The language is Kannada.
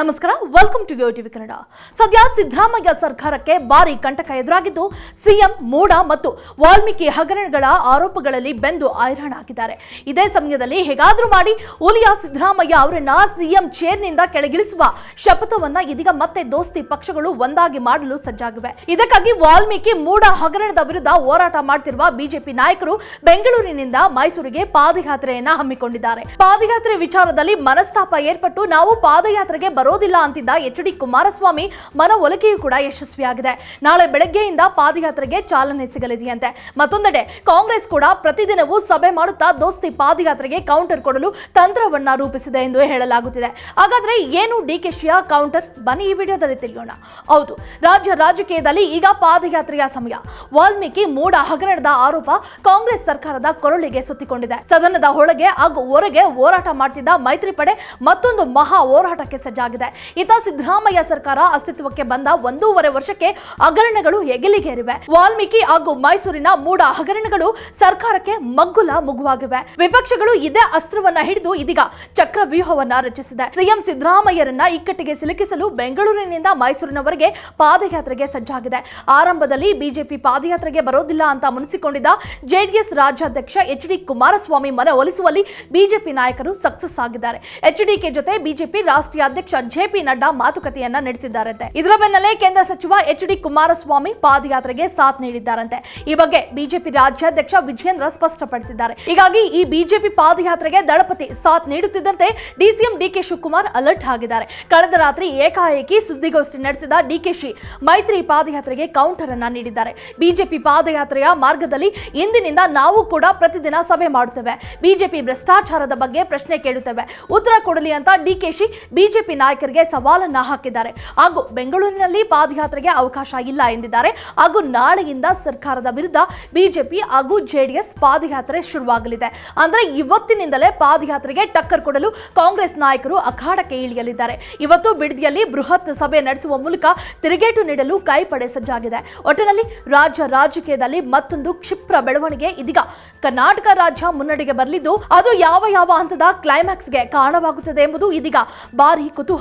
ನಮಸ್ಕಾರ welcome to yo TV Kannada. ಸದ್ಯ ಸಿದ್ದರಾಮಯ್ಯ ಸರ್ಕಾರಕ್ಕೆ ಭಾರಿ ಕಂಟಕ ಎದುರಾಗಿದ್ದು, ಸಿಎಂ, ಮೂಡ ಮತ್ತು ವಾಲ್ಮೀಕಿ ಹಗರಣಗಳ ಆರೋಪಗಳಲ್ಲಿ ಬೆಂದು ಆಗಿದ್ದಾರೆ ಇದೇ ಸಮಯದಲ್ಲಿ ಹೇಗಾದ್ರೂ ಮಾಡಿ ಉಲಿಯ ಸಿದ್ದರಾಮಯ್ಯ ಅವರನ್ನ ಸಿಎಂ ಚೇರ್ನಿಂದ ಕೆಳಗಿಳಿಸುವ ಶಪಥವನ್ನ ಇದೀಗ ಮತ್ತೆ ದೋಸ್ತಿ ಪಕ್ಷಗಳು ಒಂದಾಗಿ ಮಾಡಲು ಸಜ್ಜಾಗಿವೆ. ಇದಕ್ಕಾಗಿ ವಾಲ್ಮೀಕಿ ಮೂಡ ಹಗರಣದ ವಿರುದ್ಧ ಹೋರಾಟ ಮಾಡ್ತಿರುವ ಬಿಜೆಪಿ ನಾಯಕರು ಬೆಂಗಳೂರಿನಿಂದ ಮೈಸೂರಿಗೆ ಪಾದಯಾತ್ರೆಯನ್ನ ಹಮ್ಮಿಕೊಂಡಿದ್ದಾರೆ. ಪಾದಯಾತ್ರೆ ವಿಚಾರದಲ್ಲಿ ಮನಸ್ತಾಪ ಏರ್ಪಟ್ಟು ನಾವು ಪಾದಯಾತ್ರೆಗೆ ಬರೋದಿಲ್ಲ ಅಂತಿದ್ದ ಎಚ್ ಡಿ ಕುಮಾರಸ್ವಾಮಿ ಮನವೊಲಿಕೆಯೂ ಕೂಡ ಯಶಸ್ವಿಯಾಗಿದೆ. ನಾಳೆ ಬೆಳಗ್ಗೆಯಿಂದ ಪಾದಯಾತ್ರೆಗೆ ಚಾಲನೆ ಸಿಗಲಿದೆಯಂತೆ. ಮತ್ತೊಂದೆಡೆ ಕಾಂಗ್ರೆಸ್ ಕೂಡ ಪ್ರತಿದಿನವೂ ಸಭೆ ಮಾಡುತ್ತಾ ದೋಸ್ತಿ ಪಾದಯಾತ್ರೆಗೆ ಕೌಂಟರ್ ಕೊಡಲು ತಂತ್ರವನ್ನ ರೂಪಿಸಿದೆ ಎಂದು ಹೇಳಲಾಗುತ್ತಿದೆ. ಹಾಗಾದ್ರೆ ಏನು ಡಿಕೆಶಿಯ ಕೌಂಟರ್ ಬನ್ನಿ ಈ ವಿಡಿಯೋದಲ್ಲಿ ತಿಳಿಯೋಣ. ಹೌದು, ರಾಜ್ಯ ರಾಜಕೀಯದಲ್ಲಿ ಈಗ ಪಾದಯಾತ್ರೆಯ ಸಮಯ. ವಾಲ್ಮೀಕಿ ಮೂಡ ಹಗರಣದ ಆರೋಪ ಕಾಂಗ್ರೆಸ್ ಸರ್ಕಾರದ ಕೊರಳಿಗೆ ಸುತ್ತಿಕೊಂಡಿದೆ. ಸದನದ ಒಳಗೆ ಹಾಗೂ ಹೊರಗೆ ಹೋರಾಟ ಮಾಡ್ತಿದ್ದ ಮೈತ್ರಿ ಪಡೆ ಮತ್ತೊಂದು ಮಹಾ ಹೋರಾಟಕ್ಕೆ ಸಜ್ಜಾಗಿದೆ. ಇತ ಸಿದ್ದರಾಮಯ್ಯ ಸರ್ಕಾರ ಅಸ್ತಿತ್ವಕ್ಕೆ ಬಂದ ಒಂದೂವರೆ ವರ್ಷಕ್ಕೆ ಹಗರಣಗಳು ಹೆಗಲಿಗೇರಿವೆ. ವಾಲ್ಮೀಕಿ ಹಾಗೂ ಮೈಸೂರಿನ ಮೂಡ ಹಗರಣಗಳು ಸರ್ಕಾರಕ್ಕೆ ಮಗ್ಗುಲ ಮುಗುವಾಗಿವೆ. ವಿಪಕ್ಷಗಳು ಇದೇ ಅಸ್ತ್ರವನ್ನ ಹಿಡಿದು ಇದೀಗ ಚಕ್ರವ್ಯೂಹವನ್ನ ರಚಿಸಿದೆ. ಸಿಎಂ ಸಿದ್ದರಾಮಯ್ಯರನ್ನ ಇಕ್ಕಟ್ಟಿಗೆ ಸಿಲುಕಿಸಲು ಬೆಂಗಳೂರಿನಿಂದ ಮೈಸೂರಿನವರೆಗೆ ಪಾದಯಾತ್ರೆಗೆ ಸಜ್ಜಾಗಿದೆ. ಆರಂಭದಲ್ಲಿ ಬಿಜೆಪಿ ಪಾದಯಾತ್ರೆಗೆ ಬರೋದಿಲ್ಲ ಅಂತ ಮುನಿಸಿಕೊಂಡಿದ್ದ ಜೆಡಿಎಸ್ ರಾಜ್ಯಾಧ್ಯಕ್ಷ ಎಚ್ ಡಿ ಕುಮಾರಸ್ವಾಮಿ ಮನವೊಲಿಸುವಲ್ಲಿ ಬಿಜೆಪಿ ನಾಯಕರು ಸಕ್ಸಸ್ ಆಗಿದ್ದಾರೆ. ಎಚ್ಡಿಕೆ ಜೊತೆ ಬಿಜೆಪಿ ರಾಷ್ಟ್ರೀಯ ಅಧ್ಯಕ್ಷ ಜೆಪಿ ನಡ್ಡಾ ಮಾತುಕತೆಯನ್ನ ನಡೆಸಿದ್ದಾರಂತೆ. ಇದರ ಬೆನ್ನಲ್ಲೇ ಕೇಂದ್ರ ಸಚಿವ ಎಚ್ ಡಿ ಕುಮಾರಸ್ವಾಮಿ ಪಾದಯಾತ್ರೆಗೆ ಸಾಥ್ ನೀಡಿದ್ದಾರಂತೆ. ಈ ಬಗ್ಗೆ ಬಿಜೆಪಿ ರಾಜ್ಯಾಧ್ಯಕ್ಷ ವಿಜಯೇಂದ್ರ ಸ್ಪಷ್ಟಪಡಿಸಿದ್ದಾರೆ. ಹೀಗಾಗಿ ಈ ಬಿಜೆಪಿ ಪಾದಯಾತ್ರೆಗೆ ದಳಪತಿ ಸಾಥ್ ನೀಡುತ್ತಿದ್ದಂತೆ ಡಿಸಿಎಂ ಡಿಕೆ ಶಿವಕುಮಾರ್ ಅಲರ್ಟ್ ಆಗಿದ್ದಾರೆ. ಕಳೆದ ರಾತ್ರಿ ಏಕಾಏಕಿ ಸುದ್ದಿಗೋಷ್ಠಿ ನಡೆಸಿದ ಡಿಕೆಶಿ ಮೈತ್ರಿ ಪಾದಯಾತ್ರೆಗೆ ಕೌಂಟರ್ ಅನ್ನ ನೀಡಿದ್ದಾರೆ. ಬಿಜೆಪಿ ಪಾದಯಾತ್ರೆಯ ಮಾರ್ಗದಲ್ಲಿ ಇಂದಿನಿಂದ ನಾವು ಕೂಡ ಪ್ರತಿದಿನ ಸಭೆ ಮಾಡುತ್ತೇವೆ. ಬಿಜೆಪಿ ಭ್ರಷ್ಟಾಚಾರದ ಬಗ್ಗೆ ಪ್ರಶ್ನೆ ಕೇಳುತ್ತೇವೆ. ಉತ್ತರ ಕೊಡಲಿ ಅಂತ ಡಿಕೆಶಿ ಬಿಜೆಪಿ ನಾಯಕರಿಗೆ ಸವಾಲನ್ನ ಹಾಕಿದ್ದಾರೆ. ಹಾಗೂ ಬೆಂಗಳೂರಿನಲ್ಲಿ ಪಾದಯಾತ್ರೆಗೆ ಅವಕಾಶ ಇಲ್ಲ ಎಂದಿದ್ದಾರೆ. ಹಾಗೂ ನಾಳೆಯಿಂದ ಸರ್ಕಾರದ ವಿರುದ್ಧ ಬಿಜೆಪಿ ಹಾಗೂ ಜೆಡಿಎಸ್ ಪಾದಯಾತ್ರೆ ಶುರುವಾಗಲಿದೆ. ಅಂದ್ರೆ ಇವತ್ತಿನಿಂದಲೇ ಪಾದಯಾತ್ರೆಗೆ ಟಕ್ಕರ್ ಕೊಡಲು ಕಾಂಗ್ರೆಸ್ ನಾಯಕರು ಅಖಾಡಕ್ಕೆ ಇಳಿಯಲಿದ್ದಾರೆ. ಇವತ್ತು ಬಿಡದಿಯಲ್ಲಿ ಬೃಹತ್ ಸಭೆ ನಡೆಸುವ ಮೂಲಕ ತಿರುಗೇಟು ನೀಡಲು ಕೈಪಡೆ ಸಜ್ಜಾಗಿದೆ. ಒಟ್ಟಿನಲ್ಲಿ ರಾಜ್ಯ ರಾಜಕೀಯದಲ್ಲಿ ಮತ್ತೊಂದು ಕ್ಷಿಪ್ರ ಬೆಳವಣಿಗೆ ಇದೀಗ. ಕರ್ನಾಟಕ ರಾಜ್ಯ ಮುನ್ನಡೆಗೆ ಬರಲಿದ್ದು ಅದು ಯಾವ ಯಾವ ಹಂತದ ಕ್ಲೈಮ್ಯಾಕ್ಸ್ಗೆ ಕಾರಣವಾಗುತ್ತದೆ ಎಂಬುದು ಇದೀಗ ಭಾರಿ